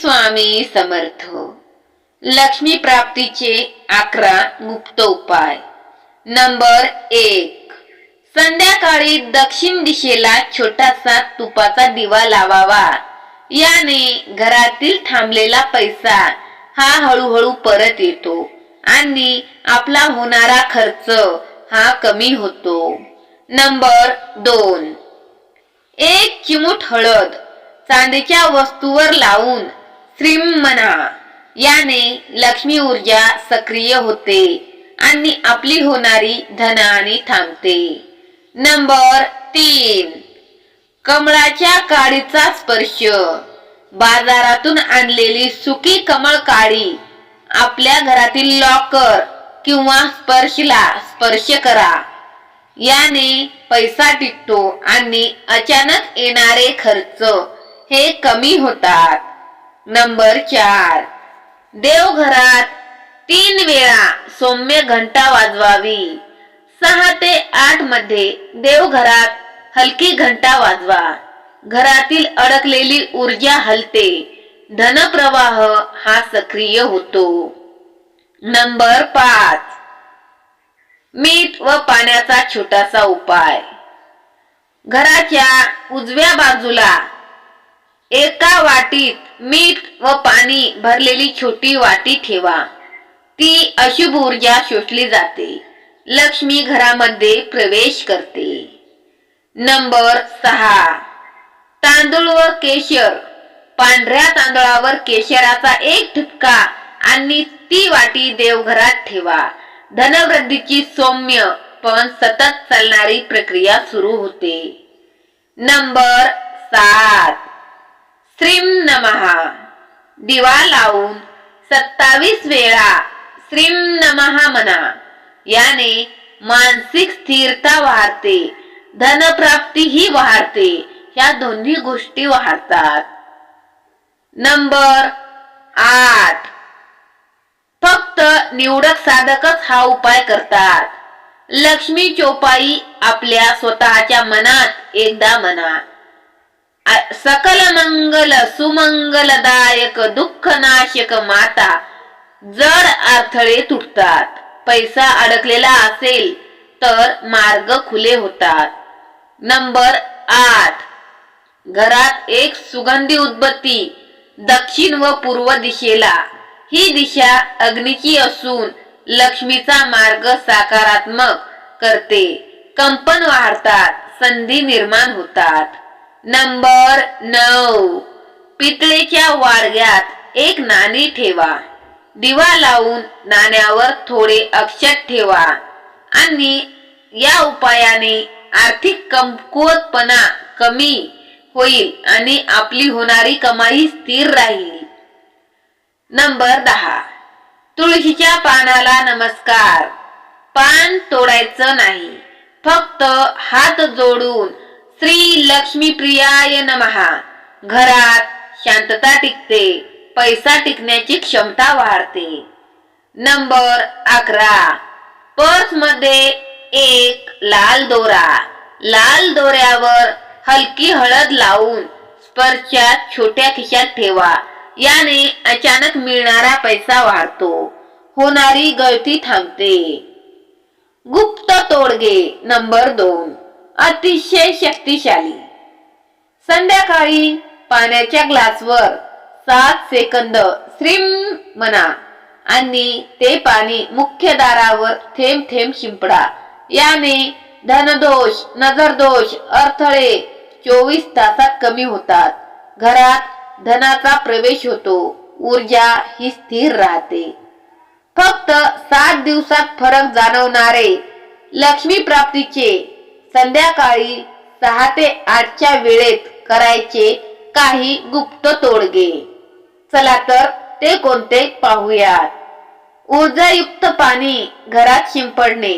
स्वामी समर्थ. लक्ष्मी प्राप्तीचे अकरा गुप्त उपाय. नंबर एक. संध्याकाळी दक्षिण दिशेला छोटासा तुपाचा दिवा लावावा. याने घरातील थांबलेला पैसा हा हळूहळू परत येतो आणि आपला होणारा खर्च हा कमी होतो. नंबर दोन. एक चिमूट हळद चांदीच्या वस्तूवर लावून श्रीम म्हणा याने लक्ष्मी ऊर्जा सक्रिय होते आणि आपली होणारी धनहानी थांबते. नंबर तीन. कमळाच्या काडीचा स्पर्श. बाजारातून आणलेली सुकी कमळ काडी आपल्या घरातील लॉकर किंवा स्पर्शला स्पर्श करा. याने पैसा टिकतो आणि अचानक येणारे खर्च हे कमी होतात. नंबर चार. देवघरात तीन वेळा सौम्य घंटा वाजवावी. सहा ते आठमध्ये देवघरात हलकी घंटा वाजवा. घरातील अडकलेली ऊर्जा हलते. धनप्रवाह हा सक्रिय होतो. नंबर पाच. मीठ व पाण्याचा छोटासा उपाय. घराच्या उजव्या बाजूला एका वाटीत मीठ व पाणी भरलेली छोटी वाटी ठेवा. ती अशुभ ऊर्जा शोषली जाते. लक्ष्मी घरामध्ये प्रवेश करते. नंबर सहा. तांदूळ व केशर. पांढऱ्या तांदळावर केशराचा एक ठिपका आणि ती वाटी देवघरात ठेवा. धनवृद्धीची सौम्य पण सतत चालणारी प्रक्रिया सुरू होते. नंबर सात श्रीम नमहा दिवा लावून सत्तावीस वेळा श्रीम नमहा म्हणा. याने मानसिक स्थिरता वाढते धनप्राप्ती ही वाढते या दोन्ही गोष्टी वाढतात. नंबर आठ. फक्त निवडक साधकच हा उपाय करतात. लक्ष्मी चोपाई आपल्या स्वतःच्या मनात एकदा म्हणा. सकल मंगल सुमंगलदायक दुःखनाशक माता जड अडथळे तुटतात पैसा अडकलेला असेल तर मार्ग खुले होतात नंबर आठ घरात एक सुगंधी उद्बत्ती दक्षिण व पूर्व दिशेला ही दिशा अग्नीची असून लक्ष्मीचा मार्ग साकारात्मक करते कंपन वाढतात संधी निर्माण होतात नंबर नऊ. पितळेच्या वाडग्यात एक नाणी ठेवा. दिवा लावून नाण्यावर थोडे अक्षत ठेवा. आणि या उपायाने आर्थिक कमकुवतपणा कमी होईल आणि आपली होणारी कमाई स्थिर राहील. नंबर दहा. तुळशीच्या पानाला नमस्कार. पान तोडायचं नाही. फक्त हात जोडून श्री लक्ष्मी प्रियाय नमहा घरात शांतता टिकते पैसा टिकण्याची क्षमता वाढते. नंबर अकरा. पर्समध्ये एक लाल दोरा. लाल दोऱ्यावर हलकी हळद लावून स्पर्शात छोट्या खिशात ठेवा. याने अचानक मिळणारा पैसा वाढतो. होणारी गळती थांबते. गुप्त तोडगे नंबर दोन. अतिशय शक्तिशाली. संध्याकाळी पाण्याच्या ग्लासवर सात सेकंद श्रीम म्हणा आणि ते पाणी मुख्य दारावर थेंब थेंब शिंपडा. याने धनदोष नजरदोष अडथळे चोवीस तासात कमी होतात. घरात धनाचा प्रवेश होतो. ऊर्जा ही स्थिर राहते. फक्त सात दिवसात फरक जाणवणारे लक्ष्मी प्राप्तीचे संध्याकाळी सहा ते आठच्या वेळेत करायचे काही गुप्त तोडगे. चला तर ते कोणते पाहूयात. ऊर्जायुक्त पाणी घरात शिंपडणे.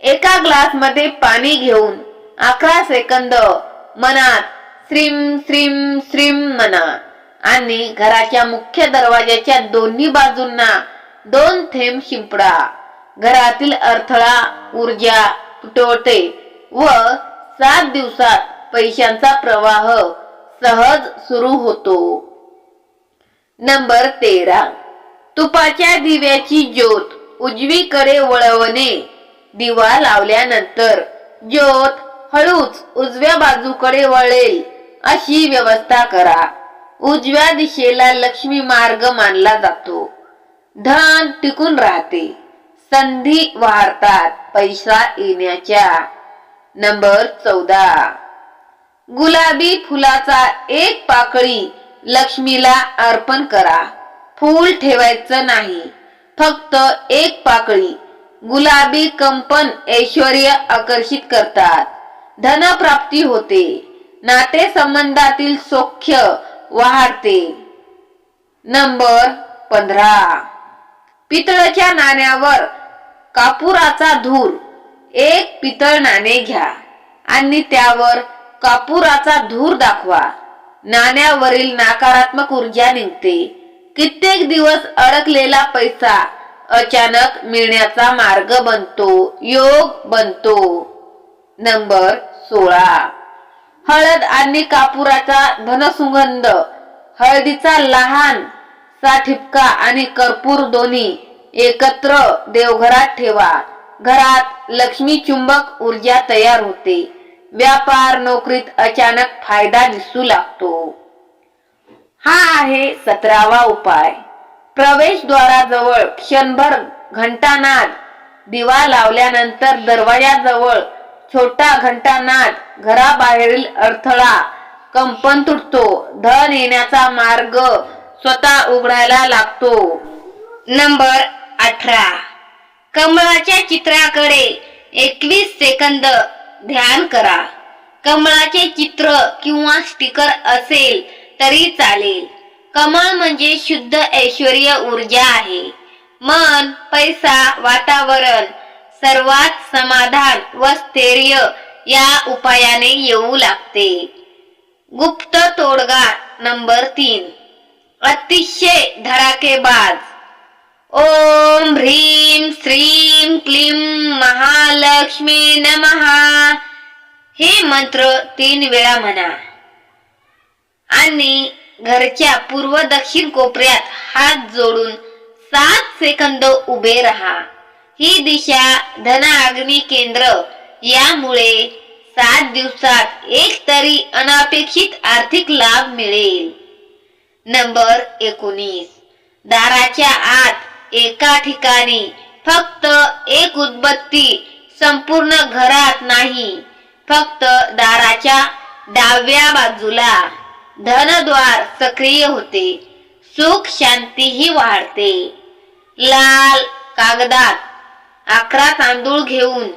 एका ग्लासमध्ये पाणी घेऊन अकरा सेकंद मनात श्रीम श्रीम श्रीम म्हणा आणि घराच्या मुख्य दरवाजाच्या दोन्ही बाजूंना दोन थेंब शिंपडा. घरातील अडथळा ऊर्जा तुटवते. व सात दिवसात पैशांचा प्रवाह सहज सुरू होतो. नंबर तेरा. तुपाच्या दिव्याची ज्योत उजवीकडे वळवणे. दिवा लावल्यानंतर ज्योत हळूच उजव्या बाजूकडे वळेल अशी व्यवस्था करा. उजव्या दिशेला लक्ष्मी मार्ग मानला जातो. धन टिकून राहते. संधी वाढतात पैसा येण्याच्या. नंबर चौदा. गुलाबी फुलाचा एक पाकळी लक्ष्मीला अर्पण करा. फूल ठेवायचं नाही. फक्त एक पाकळी. गुलाबी कंपन ऐश्वर आकर्षित करतात. धनप्राप्ती होते. नातेसंबंधातील सौख्य वाढते. नंबर पंधरा. पितळच्या नाण्यावर कापुराचा धूर एक पितळ नाणे घ्या आणि त्यावर कापुराचा धूर दाखवा. नाण्यावरील नकारात्मक ऊर्जा निघते. कित्येक दिवस अडकलेला पैसा अचानक मिळण्याचा मार्ग बनतो योग बनतो. नंबर सोळा. हळद आणि कापुराचा धनसुगंध हळदीचा लहान सा ठिपका आणि कर्पूर दोन्ही एकत्र देवघरात ठेवा. घरात लक्ष्मी चुंबक ऊर्जा तयार होते. व्यापार नोकरीत अचानक फायदा दिसू लागतो. हा आहे सतरावा उपाय. प्रवेशद्वाराजवळ क्षणभर घंटानाद दिवा लावल्यानंतर दरवाजाजवळ छोटा घंटानाद घराबाहेरील अडथळा कंपन तुटतो. धन येण्याचा मार्ग स्वतः उघडायला लागतो. नंबर अठरा. कमळाच्या चित्राकडे एकवीस सेकंद ध्यान करा. कमळाचे चित्र किंवा स्टिकर असेल तरी चालेल. कमळ म्हणजे शुद्ध ऐश्वर्य ऊर्जा आहे. मन पैसा वातावरण सर्वात समाधान व स्थैर्य या उपायाने येऊ लागते. गुप्त तोडगा नंबर तीन. अतिशय धडाकेबाज. ओम ह्रीम श्रीम क्लीम महालक्ष्मी नमहा हे मंत्र तीन वेळा म्हणा. आणि घरच्या पूर्व दक्षिण कोपऱ्यात हात जोडून सात सेकंद उभे राहा. ही दिशा धनाग्नी केंद्र. यामुळे सात दिवसात एक तरी अनापेक्षित आर्थिक लाभ मिळेल. नंबर एकोणीस. दाराच्या आत एका ठिकाणी फक्त एक उदबत्ती संपूर्ण घरात नाही फक्त दाराच्या डाव्या बाजूला धनद्वार सक्रिय होते. सुख शांतीही वाढते. लाल कागदात अकरा तांदूळ घेऊन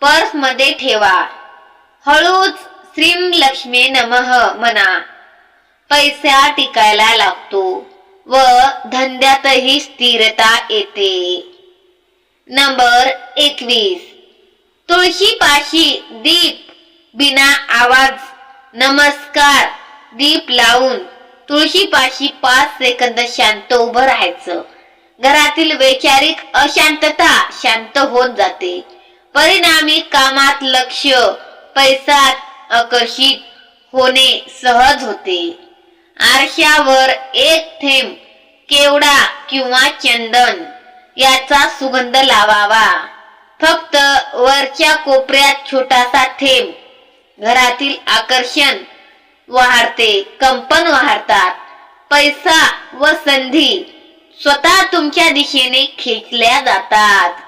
पर्समध्ये ठेवा. हळूच श्रीम लक्ष्मी नमः म्हणा. पैसा टिकायला लागतो. व धंद्यातही स्थिरता येते. नंबर एकवीस. तुळशीपाशी दीप बिना आवाज. नमस्कार. दीप लावून तुळशीपाशी पाच सेकंद शांत उभं राहायचं. घरातील वैचारिक अशांतता शांत होत जाते. परिणामी कामात लक्ष पैसात आकर्षित होणे सहज होते. आरशावर एक थेंब केवडा किंवा चंदन याचा सुगंध लावावा. फक्त वरच्या कोपऱ्यात छोटासा थेंब घरातील आकर्षण वाढते कंपन वाढतात. पैसा व संधी स्वतः तुमच्या दिशेने खेचल्या जातात.